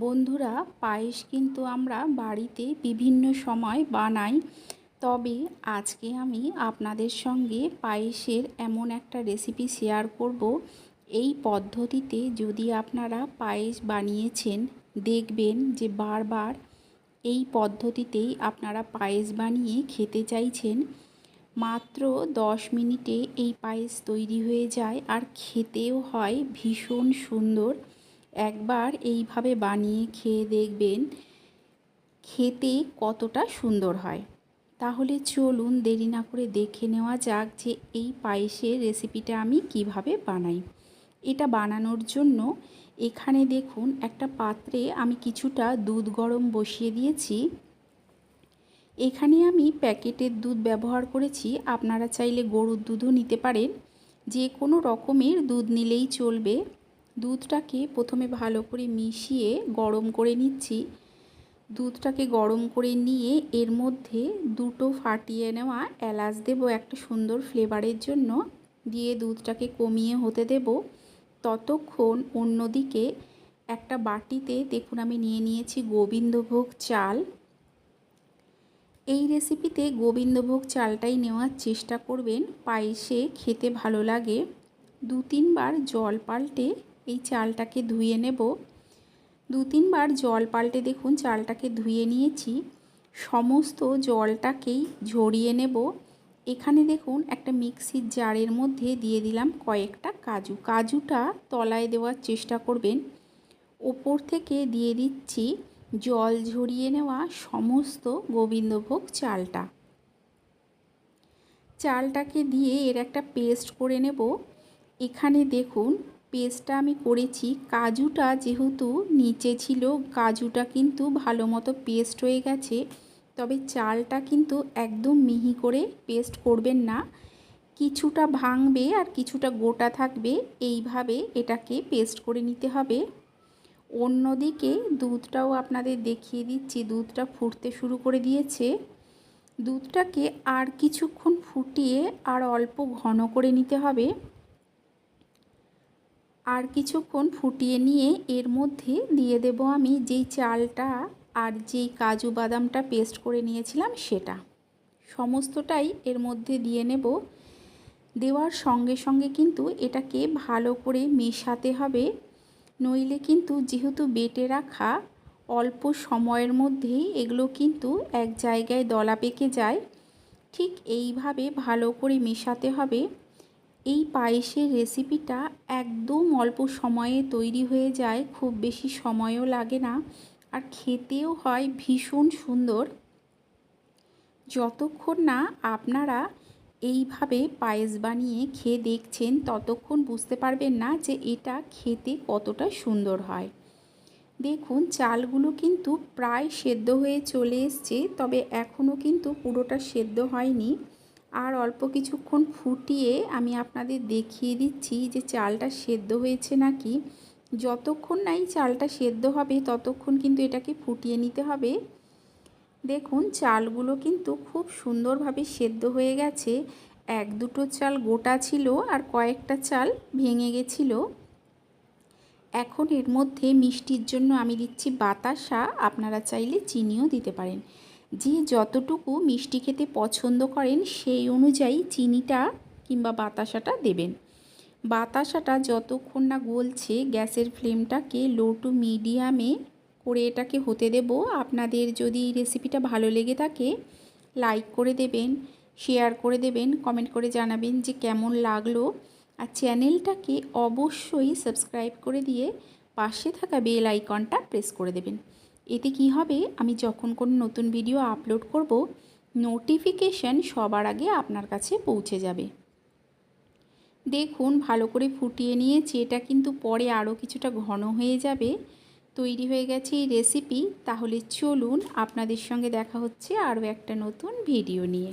বন্ধুরা, পায়েস কিন্তু আমরা বাড়িতে বিভিন্ন সময় বানাই। তবে আজকে আমি আপনাদের সঙ্গে পায়েসের এমন একটা রেসিপি শেয়ার করব। এই পদ্ধতিতে যদি আপনারা পায়েস বানিয়েছেন, দেখবেন যে বারবার এই পদ্ধতিতেই আপনারা পায়েস বানিয়ে খেতে চাইছেন। মাত্র দশ মিনিটে এই পায়েস তৈরি হয়ে যায় আর খেতেও হয় ভীষণ সুন্দর। একবার এইভাবে বানিয়ে খেয়ে দেখবেন খেতে কতটা সুন্দর হয়। তাহলে চলুন দেরি না করে দেখে নেওয়া যাক যে এই পায়েসের রেসিপিটা আমি কীভাবে বানাই। এটা বানানোর জন্য এখানে দেখুন একটা পাত্রে আমি কিছুটা দুধ গরম বসিয়ে দিয়েছি। এখানে আমি প্যাকেটের দুধ ব্যবহার করেছি। আপনারা চাইলে গরুর দুধও নিতে পারেন। যে কোনো রকমের দুধ নিলেই চলবে। দুধটাকে প্রথমে ভালো করে মিশিয়ে গরম করে নিচ্ছি। দুধটাকে গরম করে নিয়ে এর মধ্যে দুটো ফাটিয়ে নেওয়া এলাচ দেব একটা সুন্দর ফ্লেভারের জন্য। দিয়ে দুধটাকে কমিয়ে হতে দেব। ততক্ষণ অন্যদিকে একটা বাটিতে দেখুন আমি নিয়ে নিয়েছি গোবিন্দভোগ চাল। এই রেসিপিতে গোবিন্দভোগ চালটাই নেওয়ার চেষ্টা করবেন, পায়েসে খেতে ভালো লাগে। দু তিনবার জল পাল্টে এই চালটাকে ধুয়ে নেব। দু তিনবার জল পাল্টে দেখুন চালটাকে ধুয়ে নিয়েছি। সমস্ত জলটাকেই ঝরিয়ে নেব। এখানে দেখুন একটা মিক্সির জারের মধ্যে দিয়ে দিলাম কয়েকটা কাজু। কাজুটা তলায় দেওয়ার চেষ্টা করবেন। ওপর থেকে দিয়ে দিচ্ছি জল ঝরিয়ে নেওয়া সমস্ত গোবিন্দভোগ চালটা। চালটাকে দিয়ে এর একটা পেস্ট করে নেব। এখানে দেখুন পেস্টটা আমি করেছি। কাজুটা যেহেতু নিচে ছিল, কাজুটা কিন্তু ভালো মতো পেস্ট হয়ে গেছে। তবে চালটা কিন্তু একদম মিহি করে পেস্ট করবেন না। কিছুটা ভাঙবে আর কিছুটা গোটা থাকবে, এইভাবে এটাকে পেস্ট করে নিতে হবে। অন্যদিকে দুধটাও আপনাদের দেখিয়ে দিচ্ছি, দুধটা ফুটতে শুরু করে দিয়েছে। দুধটাকে আর কিছুক্ষণ ফুটিয়ে আর অল্প ঘন করে নিতে হবে। আর কিছুক্ষণ ফুটিয়ে নিয়ে এর মধ্যে দিয়ে দেব আমি যেই চালটা আর যেই কাজু বাদামটা পেস্ট করে নিয়েছিলাম সেটা। সমস্তটাই এর মধ্যে দিয়ে নেব। দেওয়ার সঙ্গে সঙ্গে কিন্তু এটাকে ভালো করে মেশাতে হবে। নইলে কিন্তু যেহেতু বেটে রাখা, অল্প সময়ের মধ্যেই এগুলো কিন্তু এক জায়গায় দলা পেকে যায়। ঠিক এইভাবে ভালো করে মেশাতে হবে। এই পায়েসের রেসিপিটা একদম অল্প সময়ে তৈরি হয়ে যায়, খুব বেশি সময়ও লাগে না আর খেতেও হয় ভীষণ সুন্দর। যতক্ষণ না আপনারা এইভাবে পায়েস বানিয়ে খেয়ে দেখছেন, ততক্ষণ বুঝতে পারবেন না যে এটা খেতে কতটা সুন্দর হয়। দেখুন, চালগুলো কিন্তু প্রায় সেদ্ধ হয়ে চলে এসছে, তবে এখনও কিন্তু পুরোটা সেদ্ধ হয়নি। আর অল্প কিছুক্ষণ ফুটিয়ে আমি আপনাদের দেখিয়ে দিচ্ছি যে চালটা সেদ্ধ হয়েছে নাকি। যতক্ষণ না এই চালটা সেদ্ধ হবে, ততক্ষণ কিন্তু এটাকে ফুটিয়ে নিতে হবে। দেখুন, চালগুলো কিন্তু খুব সুন্দরভাবে সেদ্ধ হয়ে গেছে। এক দুটো চাল গোটা ছিল আর কয়েকটা চাল ভেঙে গেছিল। এখন এর মধ্যে মিষ্টির জন্য আমি দিচ্ছি বাতাসা, আপনারা চাইলে চিনিও দিতে পারেন। যে যতটুকু মিষ্টি খেতে পছন্দ করেন সেই অনুযায়ী চিনিটা কিংবা বাতাসাটা দেবেন। বাতাসাটা যতক্ষণ না গলছে, গ্যাসের ফ্লেমটাকে লো টু মিডিয়ামে করে এটাকে হতে দেব। আপনাদের যদি রেসিপিটা ভালো লেগে থাকে লাইক করে দেবেন শেয়ার করে দেবেন কমেন্ট করে জানাবেন যে কেমন লাগল। আর চ্যানেলটাকে অবশ্যই সাবস্ক্রাইব করে দিয়ে পাশে থাকা বেল আইকনটা প্রেস করে দেবেন। এতে কি হবে? আমি যখন কোনো নতুন ভিডিও আপলোড করব নোটিফিকেশন সবার আগে আপনার কাছে পৌঁছে যাবে। দেখুন, ভালো করে ফুটিয়ে নিয়েছি। এটা কিন্তু পরে আরও কিছুটা ঘন হয়ে যাবে। তৈরি হয়ে গেছে এই রেসিপি তাহলে চলুন আপনাদের সঙ্গে দেখা হচ্ছে আরও একটা নতুন ভিডিও নিয়ে।